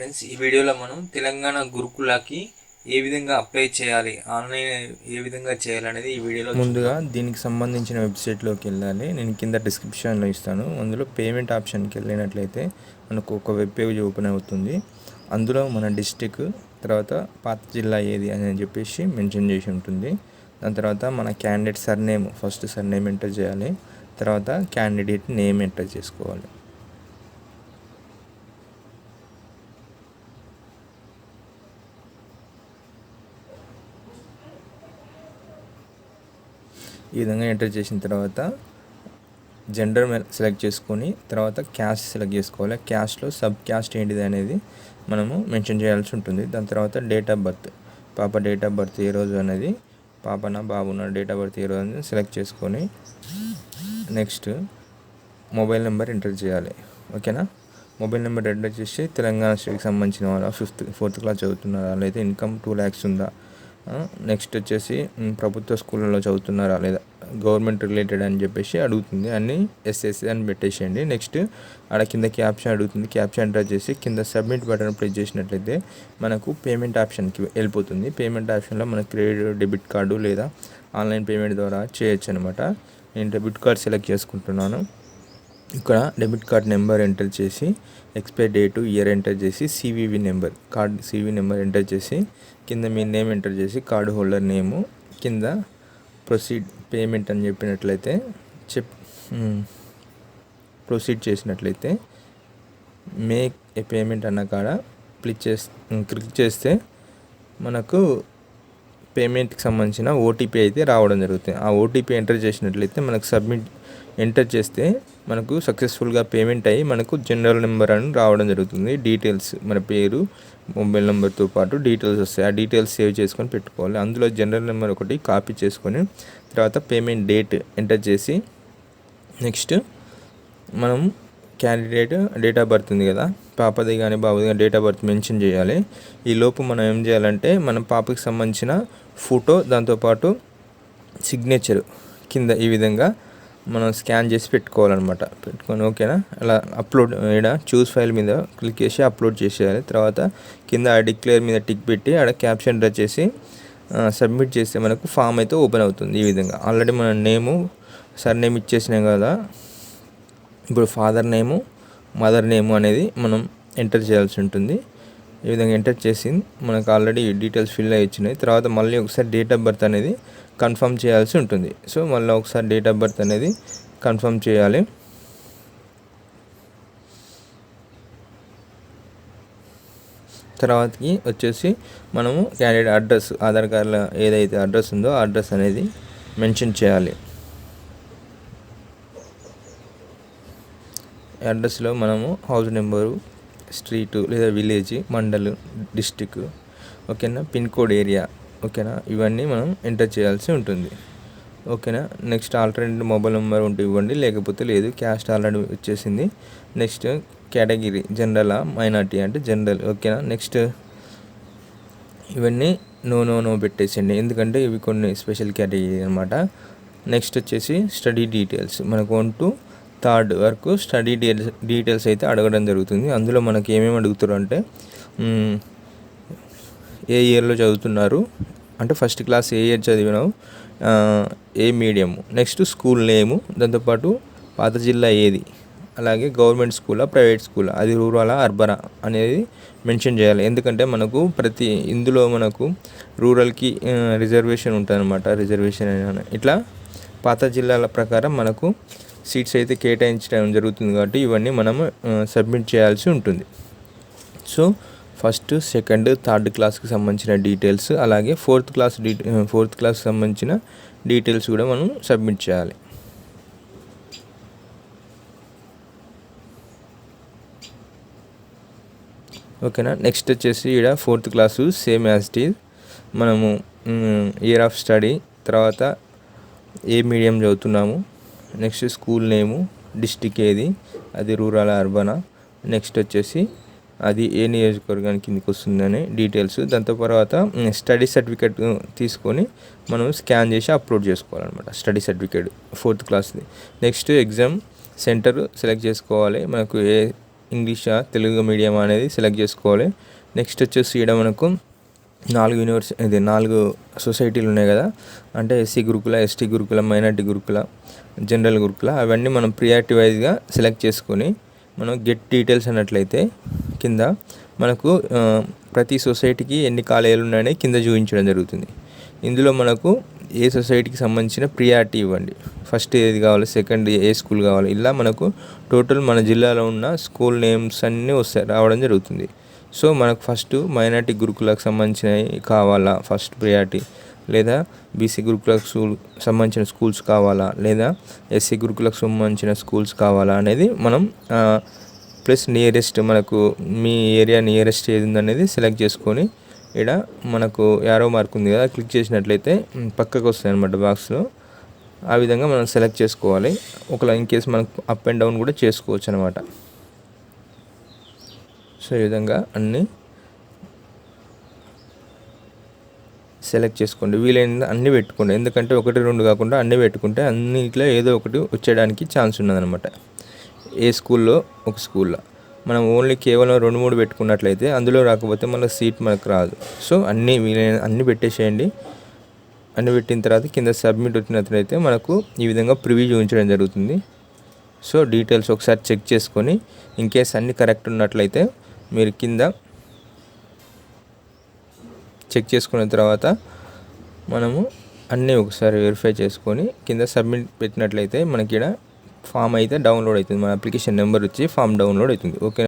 Friends ఈ వీడియోలో మనం తెలంగాణ గురుకులకి ఏ విధంగా అప్లై చేయాలి ఆన్లైన్ ఏ విధంగా చేయాలనేది ఈ వీడియోలో ముందుగా దీనికి సంబంధించిన వెబ్సైట్లోకి వెళ్ళాలి. నేను కింద డిస్క్రిప్షన్లో ఇస్తాను. అందులో పేమెంట్ ఆప్షన్కి వెళ్ళినట్లయితే మనకు ఒక వెబ్ పేజ్ ఓపెన్ అవుతుంది. అందులో మన డిస్టిక్ తర్వాత పాత జిల్లా ఏది అని చెప్పేసి మెన్షన్ చేసి ఉంటుంది. దాని తర్వాత మన candidate surname first surname enter చేయాలి. తర్వాత క్యాండిడేట్ నేమ్ ఎంటర్ చేసుకోవాలి. ఈ విధంగా ఎంటర్ చేసిన తర్వాత జెండర్ సెలెక్ట్ చేసుకొని తర్వాత క్యాస్ట్ సెలెక్ట్ చేసుకోవాలి. క్యాస్ట్లో సబ్ క్యాస్ట్ ఏంటిది అనేది మనము మెన్షన్ చేయాల్సి ఉంటుంది. దాని తర్వాత డేట్ ఆఫ్ బర్త్ పాప డేట్ ఆఫ్ బర్త్ ఏ రోజు అనేది పాపన బాబున డేట్ ఆఫ్ బర్త్ ఏ రోజు అనేది సెలెక్ట్ చేసుకొని నెక్స్ట్ మొబైల్ నెంబర్ ఎంటర్ చేయాలి. ఓకేనా మొబైల్ నెంబర్ ఎంటర్ చేసి తెలంగాణ స్టేట్కి సంబంధించిన వాళ్ళ ఫిఫ్త్ ఫోర్త్ క్లాస్ చదువుతున్నారా లేదా ఇన్కమ్ టూ ల్యాక్స్ ఉందా? నెక్స్ట్ వచ్చేసి ప్రభుత్వ స్కూళ్ళలో చదువుతున్నారా లేదా? గవర్నమెంట్ రిలేటెడ్ అని చెప్పేసి అడుగుతుంది. అన్ని ఎస్ఎస్సి అని పెట్టేసేయండి. నెక్స్ట్ ఆడ కింద క్యాప్షన్ అడుగుతుంది. క్యాప్షన్ ఎంటర్ చేసి కింద సబ్మిట్ బటన్ ప్రెస్ చేసినట్లయితే మనకు పేమెంట్ ఆప్షన్కి వెళ్ళిపోతుంది. పేమెంట్ ఆప్షన్లో మన క్రెడిట్ డెబిట్ కార్డు లేదా ఆన్లైన్ పేమెంట్ ద్వారా చేయొచ్చు అనమాట నేను డెబిట్ కార్డ్ సెలెక్ట్ చేసుకుంటున్నాను. ఇక్కడ డెబిట్ కార్డ్ నెంబర్ ఎంటర్ చేసి ఎక్స్పైర్ డేటు ఇయర్ ఎంటర్ చేసి CVV number card CV number enter చేసి కింద మీ నేమ్ ఎంటర్ చేసి కార్డు హోల్డర్ నేము కింద ప్రొసీడ్ పేమెంట్ అని చెప్పినట్లయితే చెప్ ప్రొసీడ్ చేసినట్లయితే మేక్ ఏ పేమెంట్ అన్న కాడ క్లిక్ చేస్తే క్లిక్ చేస్తే మనకు పేమెంట్కి సంబంధించిన ఓటీపీ అయితే రావడం జరుగుతుంది. ఆ ఓటీపీ ఎంటర్ చేసినట్లయితే మనకు సబ్మిట్ ఎంటర్ చేస్తే మనకు సక్సెస్ఫుల్గా పేమెంట్ అయ్యి మనకు జనరల్ నెంబర్ అని రావడం జరుగుతుంది. డీటెయిల్స్ మన పేరు మొబైల్ నెంబర్తో పాటు డీటెయిల్స్ వస్తాయి. ఆ డీటెయిల్స్ సేవ్ చేసుకొని పెట్టుకోవాలి. అందులో జనరల్ నెంబర్ ఒకటి కాపీ చేసుకొని తర్వాత పేమెంట్ డేట్ ఎంటర్ చేసి నెక్స్ట్ మనం క్యాండిడేట్ డేట్ ఆఫ్ బర్త్ ఉంది కదా పాపది కానీ బాబుది కానీ డేట్ ఆఫ్ బర్త్ మెన్షన్ చేయాలి. ఈ లోపు మనం ఏం చేయాలంటే మన పాపకి సంబంధించిన ఫోటో దాంతోపాటు సిగ్నేచర్ కింద ఈ విధంగా మనం స్కాన్ చేసి పెట్టుకోవాలన్నమాట. పెట్టుకొని ఓకేనా అలా అప్లోడ్ ఇక్కడ చూస్ ఫైల్ మీద క్లిక్ చేసి అప్లోడ్ చేసేయాలి. తర్వాత కింద ఆ డిక్లేర్ మీద టిక్ పెట్టి ఆడ క్యాప్షన్ డ్రా చేసి సబ్మిట్ చేస్తే మనకు ఫామ్ అయితే ఓపెన్ అవుతుంది ఈ విధంగా. ఆల్రెడీ మన నేము సర్ నేమ్ ఇచ్చేసినాం కదా. ఇప్పుడు ఫాదర్ నేము మదర్ నేమ్ అనేది మనం ఎంటర్ చేయాల్సి ఉంటుంది. ఈ విధంగా ఎంటర్ చేసి మనకు ఆల్రెడీ డీటెయిల్స్ ఫిల్ అయ్యి వచ్చినాయి. తర్వాత మళ్ళీ ఒకసారి డేట్ ఆఫ్ బర్త్ అనేది కన్ఫర్మ్ చేయాల్సి ఉంటుంది. సో మళ్ళీ ఒకసారి డేట్ ఆఫ్ బర్త్ అనేది కన్ఫర్మ్ చేయాలి. తర్వాతకి వచ్చేసి మనము క్యాండిడేట్ అడ్రస్ ఆధార్ కార్డులో ఏదైతే అడ్రస్ ఉందో అడ్రస్ అనేది మెన్షన్ చేయాలి. అడ్రస్లో మనము హౌస్ నెంబరు స్ట్రీటు లేదా విలేజ్ మండల్ డిస్టిక్ ఓకేనా? పిన్ కోడ్ ఏరియా ఓకేనా? ఇవన్నీ మనం ఎంటర్ చేయాల్సి ఉంటుంది. ఓకేనా? నెక్స్ట్ ఆల్టర్నేటివ్ మొబైల్ నెంబర్ ఉంటే ఇవ్వండి లేకపోతే లేదు క్యాస్ట్ ఆల్రెడీ వచ్చేసింది. నెక్స్ట్ కేటగిరీ జనరల్ మైనార్టీ అంటే జనరల్ ఓకేనా? నెక్స్ట్ ఇవన్నీ నో నో నో పెట్టేసండి ఎందుకంటే ఇవి కొన్ని స్పెషల్ కేటగిరీ అనమాట. నెక్స్ట్ వచ్చేసి స్టడీ డీటెయిల్స్ మనకు వన్ టు థర్డ్ వరకు స్టడీ డీటెయిల్స్ డీటెయిల్స్ అయితే అడగడం జరుగుతుంది. అందులో మనకి ఏమేమి అడుగుతారు అంటే ఏ ఇయర్లో చదువుతున్నారు? అంటే ఫస్ట్ క్లాస్ ఏ ఇయర్ చదివినావు? ఏ మీడియం? Next school name? దాంతోపాటు పాత జిల్లా ఏది? అలాగే గవర్నమెంట్ స్కూలా ప్రైవేట్ స్కూలా? అది రూరలా అర్బనా? అనేది మెన్షన్ చేయాలి. ఎందుకంటే మనకు ప్రతి ఇందులో మనకు రూరల్కి రిజర్వేషన్ ఉంటుందన్నమాట. రిజర్వేషన్ అని ఇట్లా పాత జిల్లాల ప్రకారం మనకు సీట్స్ అయితే కేటాయించడం జరుగుతుంది కాబట్టి ఇవన్నీ మనము సబ్మిట్ చేయాల్సి ఉంటుంది. సో ఫస్ట్ సెకండ్ థర్డ్ క్లాస్కి సంబంధించిన డీటెయిల్స్ అలాగే ఫోర్త్ క్లాస్ డీ ఫోర్త్ క్లాస్కి సంబంధించిన డీటెయిల్స్ కూడా మనం సబ్మిట్ చేయాలి. ఓకేనా? నెక్స్ట్ వచ్చేసి ఇక్కడ fourth class same as it is. మనము ఇయర్ ఆఫ్ స్టడీ తర్వాత ఏ మీడియం చదువుతున్నాము నెక్స్ట్ స్కూల్ నేము డిస్టిక్ ఏది? అది రూరల్ అర్బనా. నెక్స్ట్ వచ్చేసి అది ఏ నియోజకవర్గానికి కిందకి వస్తుందని డీటెయిల్స్. దాంతో తర్వాత స్టడీ సర్టిఫికేట్ తీసుకొని మనం స్కాన్ చేసి అప్లోడ్ చేసుకోవాలన్నమాట. స్టడీ సర్టిఫికేట్ ఫోర్త్ క్లాస్ది. నెక్స్ట్ ఎగ్జామ్ సెంటర్ సెలెక్ట్ చేసుకోవాలి. మనకు ఏ ఇంగ్లీషా తెలుగు మీడియం అనేది సెలెక్ట్ చేసుకోవాలి. నెక్స్ట్ వచ్చేసి ఇక్కడ మనకు నాలుగు యూనివర్సి ఇది నాలుగు సొసైటీలు ఉన్నాయి కదా. అంటే ఎస్సీ గురుకుల ఎస్టీ గురుకుల మైనార్టీ గురుకుల జనరల్ గురుకుల అవన్నీ మనం ప్రియారిటీ వైజ్గా సెలెక్ట్ చేసుకొని మనం గెట్ డీటెయిల్స్ అన్నట్లయితే కింద మనకు ప్రతి సొసైటీకి ఎన్ని కాలేజీలు ఉన్నాయని కింద చూపించడం జరుగుతుంది. ఇందులో మనకు ఏ సొసైటీకి సంబంధించిన ప్రియారిటీ ఇవ్వండి. ఫస్ట్ ఏది కావాలి సెకండ్ ఏ స్కూల్ కావాలి ఇలా మనకు టోటల్ మన జిల్లాలో ఉన్న స్కూల్ నేమ్స్ అన్నీ వస్తాయి రావడం జరుగుతుంది. సో మనకు ఫస్ట్ మైనార్టీ గురుకులకు సంబంధించినవి కావాలా? First priority. లేదా బీసీ గురుకులకు స్కూల్ సంబంధించిన స్కూల్స్ కావాలా? లేదా ఎస్సీ గురుకులకు సంబంధించిన స్కూల్స్ కావాలా? అనేది మనం ప్లస్ నియరెస్ట్ మనకు మీ ఏరియా నియరెస్ట్ ఏది ఉందనేది సెలెక్ట్ చేసుకొని ఇక్కడ మనకు యారో మార్క్ ఉంది కదా క్లిక్ చేసినట్లయితే పక్కకు వస్తాయి అనమాట బాక్స్లో. ఆ విధంగా మనం సెలెక్ట్ చేసుకోవాలి. ఒకవేళ ఇన్ కేసు మనకు అప్ అండ్ డౌన్ కూడా చేసుకోవచ్చు అనమాట సో ఈ విధంగా అన్నీ సెలెక్ట్ చేసుకోండి. వీలైన అన్నీ పెట్టుకోండి. ఎందుకంటే ఒకటి రెండు కాకుండా అన్నీ పెట్టుకుంటే అన్నిట్లో ఏదో ఒకటి వచ్చేయడానికి ఛాన్స్ ఉన్నదనమాట ఏ స్కూల్లో? ఒక స్కూల్లో. మనం ఓన్లీ కేవలం రెండు మూడు పెట్టుకున్నట్లయితే అందులో రాకపోతే మన సీట్ మనకు రాదు. సో అన్నీ వీలైన అన్నీ పెట్టేసేయండి. అన్నీ పెట్టిన తర్వాత కింద సబ్మిట్ వచ్చినట్లయితే మనకు ఈ విధంగా ప్రివ్యూ చూపించడం జరుగుతుంది. సో డీటెయిల్స్ ఒకసారి చెక్ చేసుకొని ఇన్ కేస్ అన్నీ కరెక్ట్ ఉన్నట్లయితే మీరు కింద చెక్ చేసుకున్న తర్వాత మనము అన్నీ ఒకసారి వెరిఫై చేసుకొని కింద సబ్మిట్ పెట్టినట్లయితే మనకి ఇక్కడ ఫామ్ అయితే డౌన్లోడ్ అవుతుంది. మన అప్లికేషన్ నెంబర్ వచ్చి ఫామ్ డౌన్లోడ్ అవుతుంది. ఓకే